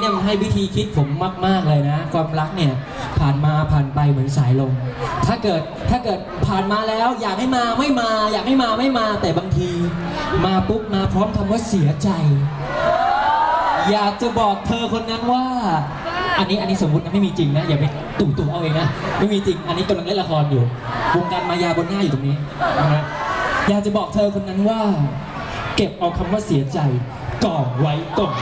เนี่ยมันให้วิธีคิดผมมาก ๆ เลยนะ ความรักเนี่ยผ่านมาผ่านไปเหมือนสายลม ถ้าเกิดถ้าเกิดผ่านมาแล้วอยากให้มาไม่มา อยากให้มาไม่มาแต่บางที มาปุ๊บมาพร้อมคำว่าเสียใจ อยากจะบอกเธอคนนั้นว่า อันนี้อันนี้สมมตินะไม่มีจริงนะอย่าไปตู่ตู่เอาเองนะไม่มีจริง อันนี้กำลังเล่นละครอยู่ วงการมายาบนหน้าอยู่ตรงนี้นะฮะอยากจะบอกเธอคนนั้นว่า เก็บเอาคำว่าเสียใจก่อไว้ก่อน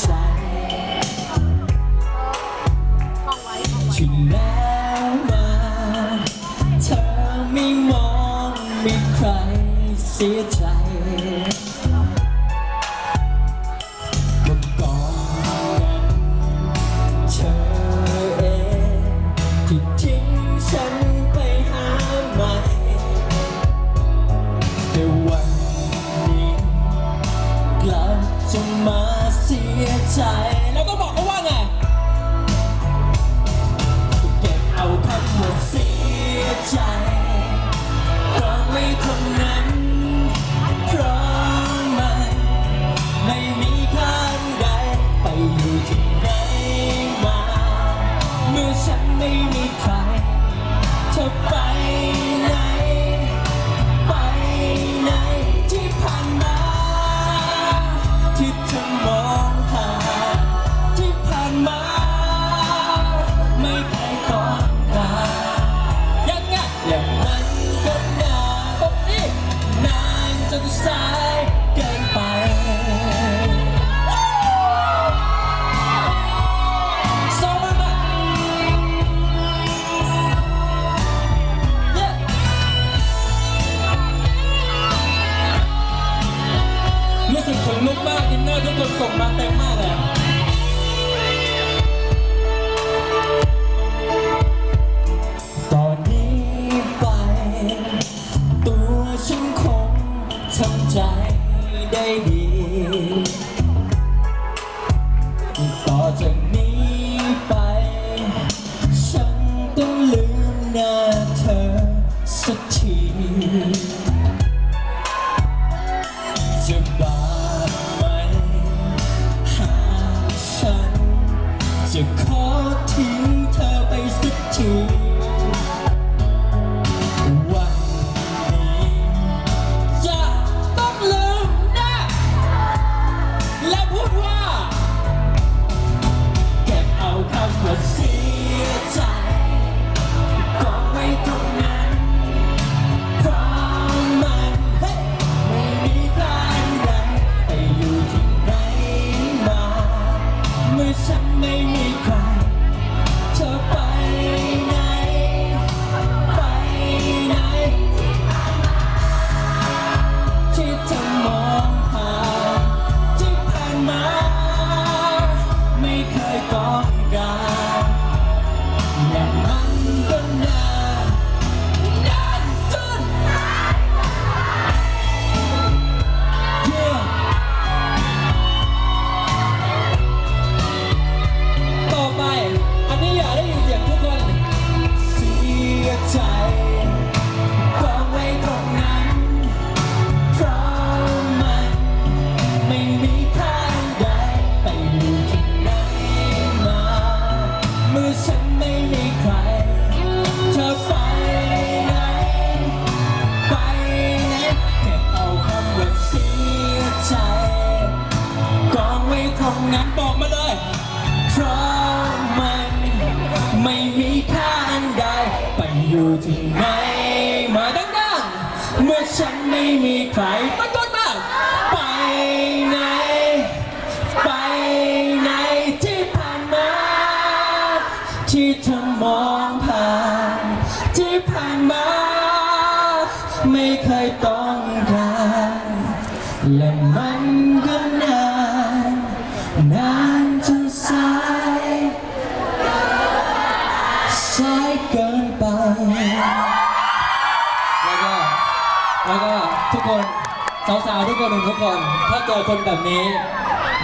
ใจที่แล้วมาเธอไม่มองมีใครเสียใจเมื่อก่อนนั้นเธอเองที่ทิ้งฉัน ได้ดี ต่อจากนี้ไป ฉันต้องลืมหน้าเธอสักทีจะบาปไหมหากฉัน จะขอทิ้งเธอไปสักที ไม่มีค่าอันใดไปอยู่ที่ไหนมาดังๆ เมื่อฉันไม่มีใครตะโกนมาไปไหน ไปไหนที่ผ่านมา ที่เธอมองผ่าน ที่ผ่านมา ไม่เคยต้องการและมันก็ สายเกินไป แล้วก็แล้วก็ทุกคนสาวๆทุกคนหนึ่งทุกคน ถ้าเจอคนแบบนี้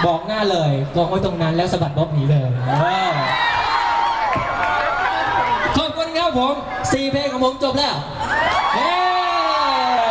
บอกหน้าเลยกองไว้ตรงนั้นแล้วสะบัดบ๊อบหนีเลยเออขอบคุณครับผมสี่เพลงของผมจบแล้ว